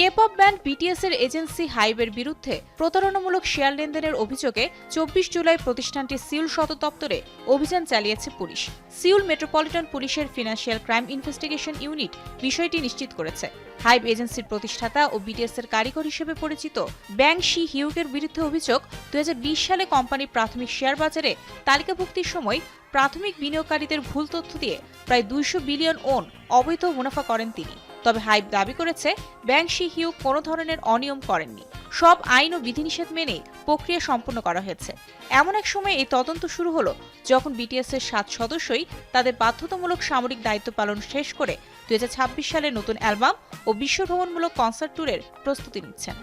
K pop band BTS এর agency হাইবের বিরুদ্ধে প্রতারণামূলক শেয়ার লেনদেনের অভিযোগে চব্বিশ জুলাই প্রতিষ্ঠানটির সিউল সদর দপ্তরে অভিযান চালিয়েছে পুলিশ। সিউল মেট্রোপলিটন পুলিশের ফিনান্সিয়াল ক্রাইম ইনভেস্টিগেশন ইউনিট বিষয়টি নিশ্চিত করেছে। হাইব এজেন্সির প্রতিষ্ঠাতা ও বিটিএস এর কারিগর হিসেবে পরিচিত ব্যাং শি হিউকের বিরুদ্ধে অভিযোগ দু হাজার বিশ সালে কোম্পানির প্রাথমিক শেয়ার বাজারে তালিকাভুক্তির সময় প্রাথমিক বিনিয়োগকারীদের ভুল তথ্য দিয়ে প্রায় দুইশো বিলিয়ন ওন অবৈধ মুনাফা করেন তিনি। তবে হাইপ দাবি করেছে, ব্যাংক শি হিউ কোনো ধরনের অনিয়ম করেননি। সব আইন ও বিধিনিষেধ মেনে প্রক্রিয়া সম্পন্ন করা হয়েছে। এমন এক সময় এই তদন্ত শুরু হলো যখন বিটিএস এর সাত সদস্যই তাদের বাধ্যতামূলক সামরিক দায়িত্ব পালন শেষ করে দুই হাজার ছাব্বিশ সালে নতুন অ্যালবাম ও বিশ্বভ্রমণমূলক কনসার্ট ট্যুরের প্রস্তুতি নিচ্ছেন।